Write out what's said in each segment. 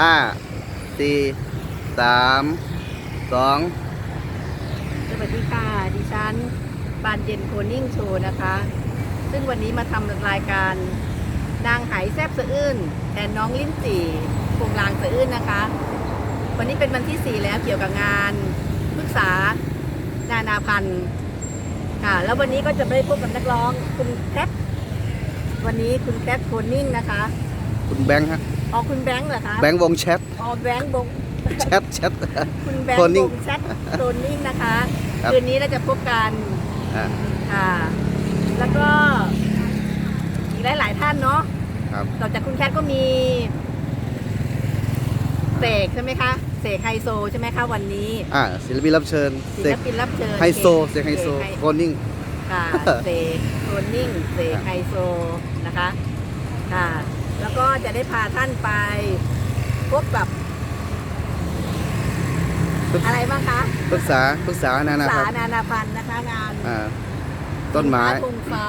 ห้าสี่สามสองสวัสดีค่ะ ดิฉันบานเย็นโคนิ่งโชว์นะคะ ซึ่งวันนี้มาทำรายการนางไหแซบสะอื้นแทนน้องลิ้นจี่พวงลางสะอื้นนะคะ วันนี้เป็นวันที่ 4 แล้วเกี่ยวกับงานปรึกษานานาพันธ์ค่ะ แล้ววันนี้ก็จะได้พบกับนักร้องคุณแคทวันนี้คุณแคทโคนิ่งนะคะ คุณแบงค์ฮะ อ๋อคุณแบงค์เหรอคะแบงค์วงแชทอ๋อแบงค์บงแชทแชท คุณแบงค์โคนิ่งวงแชทโคนิ่งนะคะครับ คืนนี้เราจะพบกันอ่า ค่ะ แล้วก็อีกหลาย ๆ ท่านเนาะครับ ต่อจากคุณแคทก็มีเสกใช่ไหมคะเสกไฮโซใช่ไหมคะวันนี้อ่าศิลปินรับเชิญศิเสลกปินรับเชิญไฮโซเสกไฮโซโคนิ่ง ค่ะเสกโทนนิ่งเสกไฮโซนะคะ ค่ะ แล้วก็จะได้พาท่านไปพบกับ อะไรบ้างคะปรึกษาปรึกษานานาสาครับนานาพันธ์นะคะงานอ่าต้นไม้สิค้าธงฟ้า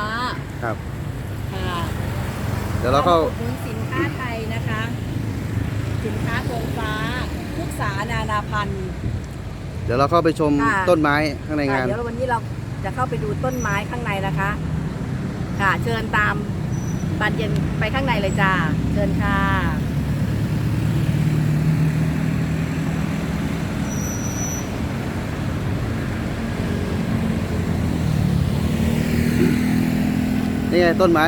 ครับค่ะเดี๋ยวเราเข้าอุดหนุนสินค้าไทยนะคะ สินค้าธงฟ้าพฤกษานานาพันธ์ เดี๋ยวเราเข้าไปชมค่ะ ต้นไม้ข้างในงาน ค่ะเดี๋ยววันนี้เราจะเข้าไปดูต้นไม้ข้างในนะคะ ค่ะ เชิญตาม บานเย็นไปข้างในเลยจ้า เชิญค่ะ นี่ไงต้นไม้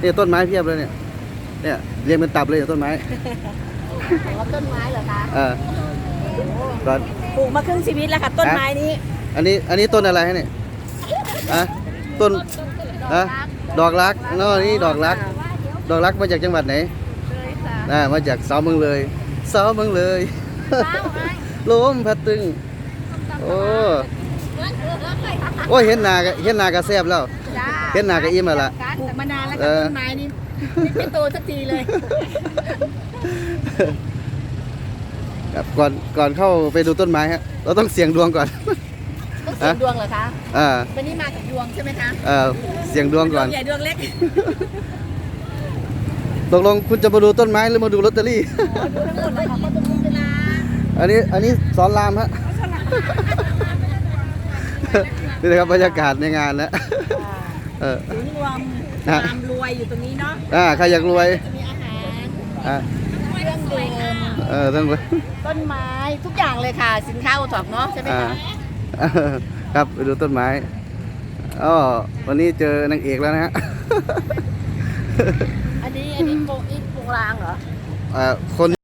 เนี่ยต้นไม้เพียบเลยเนี่ย เนี่ยเรียงเป็นตับเลยเนี่ยต้นไม้ของเราต้นไม้เหรอคะเออก่อน ปลูกมาครึ่งชีวิตแล้วค่ะ ต้นไม้นี้ อันนี้อันนี้ต้นอะไรฮะเนี่ยอะต้น อะดอกรักเนาะนี่ดอกรัก ดอกรักมาจากจังหวัดไหนเลยค่ะอ่ามาจากสาวเมืองเลยสาวเมืองเลยลมพัดตึงโอ้โอ้ยเห็นหน้าก็เห็นหน้าก็แซ่บแล้วจ้าเห็นหน้าก็อิ่มแล้วล่ะปลูกมานานแล้วเอค่ะอต้นไม้นี้ไม่โตสักทีเลยครับก่อนก่อนเข้าไปดูต้นไม้ฮะเราต้องเสี่ยงดวงก่อนต้อง เสียงดวงเหรอคะอ่าวันนี้มากับดวงใช่ไหมคะเอ่อเสี่ยงดวงก่อนใหญ่ดวงเล็กตกลงคุณจะมาดูต้นไม้หรือมาดูลอตเตอรี่อ๋อดูทั้งหมดเลยค่ะก็ต้องมีเวลาอันนี้อันนี้สอนรามฮะนี่นะครับบรรยากาศในงานนะเออศูนย์รวมฮะความรวยอยู่ตรงนี้เนาะอ่าใครอยากรวยจะมีอาหารอ่าเครื่องดื่มเออต้องรวยต้นไม้ทุกอย่างเลยค่ะสินค้าโอท็อปเนาะใช่ไหมอ่าคะ ครับไปดูต้นไม้อ๋อวันนี้เจอนางเอกแล้วนะฮะ อันนี้อันนี้โปงอีกโปงลางเหรออ่าคน